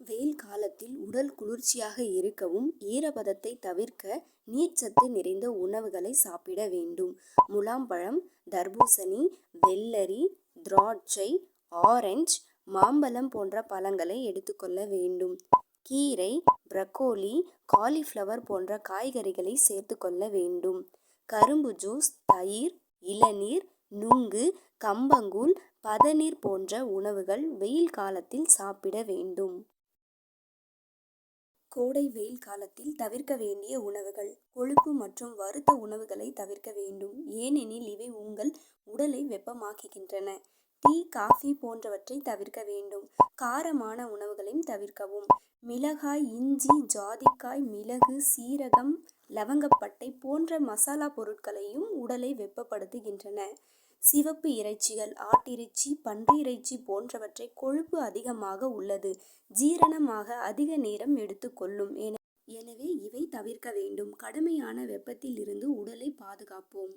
வெயில் காலத்தில் உடல் குளிர்ச்சியாக இருக்கவும் ஈரப்பதத்தை தவிர்க்க நீர்ச்சத்து நிறைந்த உணவுகளை சாப்பிட வேண்டும். முலாம்பழம் தர்பூசணி வெள்ளரி திராட்சை ஆரஞ்சு மாம்பழம் போன்ற பழங்களை எடுத்துக்கொள்ள வேண்டும். கீரை பிரக்கோலி காலிஃப்ளவர் போன்ற காய்கறிகளை சேர்த்துக்கொள்ள வேண்டும். கரும்பு ஜூஸ் தயிர் இளநீர் நுங்கு கம்பங்கூழ் பதநீர் போன்ற உணவுகள் வெயில் காலத்தில் சாப்பிட வேண்டும். கோடை வெயில் காலத்தில் தவிர்க்க வேண்டிய உணவுகள் கொழுப்பு மற்றும் வறுத்த உணவுகளை தவிர்க்க வேண்டும். ஏனெனில் இவை உங்கள் உடலை வெப்பமாக்குகின்றன. டீ காஃபி போன்றவற்றை தவிர்க்க வேண்டும். காரமான உணவுகளையும் தவிர்க்கவும். மிளகாய் இஞ்சி ஜாதிக்காய் மிளகு சீரகம் லவங்கப்பட்டை போன்ற மசாலா பொருட்களையும் உடலை வெப்பப்படுத்துகின்றன. சிவப்பு இறைச்சிகள் ஆட்டிறைச்சி பன்றியிறைச்சி போன்றவற்றை கொழுப்பு அதிகமாக உள்ளது ஜீரணமாக அதிக நேரம் எடுத்துக்கொள்ளும் எனவே இவை தவிர்க்க வேண்டும். கடுமையான வெப்பத்தில் இருந்து உடலை பாதுகாப்போம்.